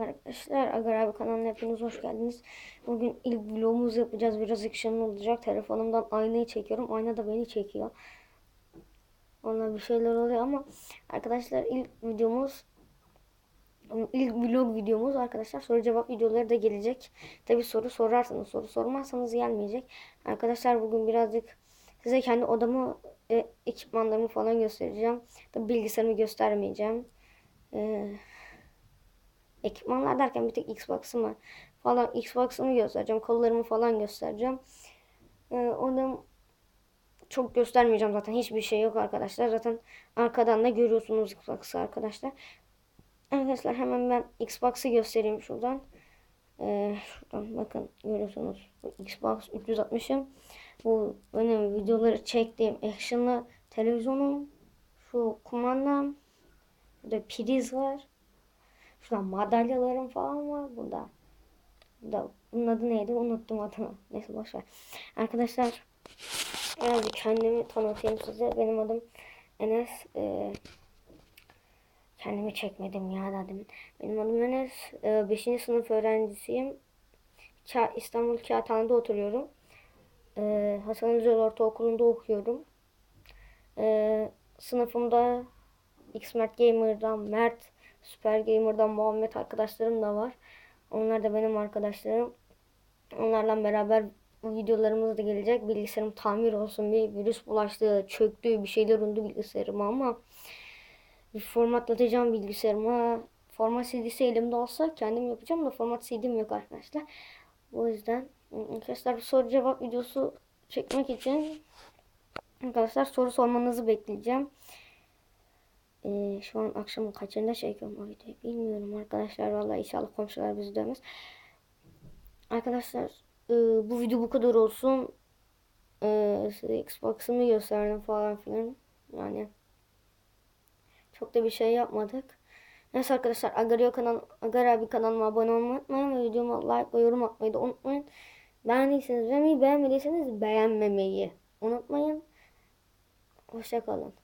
Arkadaşlar Agar abi kanalına hepiniz hoş geldiniz. Bugün ilk vlogumuzu yapacağız. Biraz actionlı olacak. Telefonumdan aynayı çekiyorum. Ayna da beni çekiyor. Ona bir şeyler oluyor ama arkadaşlar ilk videomuz ilk vlog videomuz arkadaşlar soru cevap videoları da gelecek. Tabi soru sorarsanız soru sormazsanız gelmeyecek. Arkadaşlar bugün birazcık size kendi odamı e, ekipmanlarımı falan göstereceğim. Tabi bilgisayarımı göstermeyeceğim. Eee ekipmanlar derken bir tek Xbox'ımı falan Xbox'ımı göstereceğim. Kollarımı falan göstereceğim. Ee, onu çok göstermeyeceğim zaten. Hiçbir şey yok arkadaşlar. Zaten arkadan da görüyorsunuz Xbox'ı arkadaşlar. Arkadaşlar hemen ben Xbox'ı göstereyim şuradan. Ee, şuradan bakın görüyorsunuz. Bu Xbox 360'ım. Bu benim videoları çektiğim action'lı televizyonum. Şu kumandam. Burada priz var. Şurada madalyalarım falan var burada. Burada bunun adı neydi? Unuttum adını. Neyse boşver. Arkadaşlar yani kendimi tanıtayım size. Benim adım Enes. Ee, kendimi çekmedim ya dedim. Benim adım Enes. 5. Ee, sınıf öğrencisiyim. Ka İstanbul Kağıthane'de oturuyorum. Ee, Hasan Özel Ortaokulu'nda okuyorum. Ee, sınıfımda Xmert Gamer'dan Mert Süper Gamer'dan Muhammed arkadaşlarım da var. Onlar da benim arkadaşlarım. Onlarla beraber videolarımız da gelecek. Bilgisayarım tamir olsun bir virüs bulaştı, çöktü, bir şeyler oldu bilgisayarıma ama bir formatlatacağım bilgisayarıma. Format CD'si elimde olsa kendim yapacağım da format CD'm yok arkadaşlar. O yüzden arkadaşlar bir soru cevap videosu çekmek için arkadaşlar soru sormanızı bekleyeceğim. Ee, şu an akşamın kaçında çekiyorum o videoyu bilmiyorum arkadaşlar. Vallahi inşallah komşular bizi dövmez. Arkadaşlar e, bu video bu kadar olsun. E, Xbox'ımı gösterdim falan filan. Yani çok da bir şey yapmadık. Neyse arkadaşlar Agario kanal, Agar abi kanalıma abone olmayı unutmayın ve videoma like ve yorum atmayı da unutmayın. Beğendiyseniz beğenmeyi, beğenmediyseniz beğenmemeyi unutmayın. Hoşçakalın.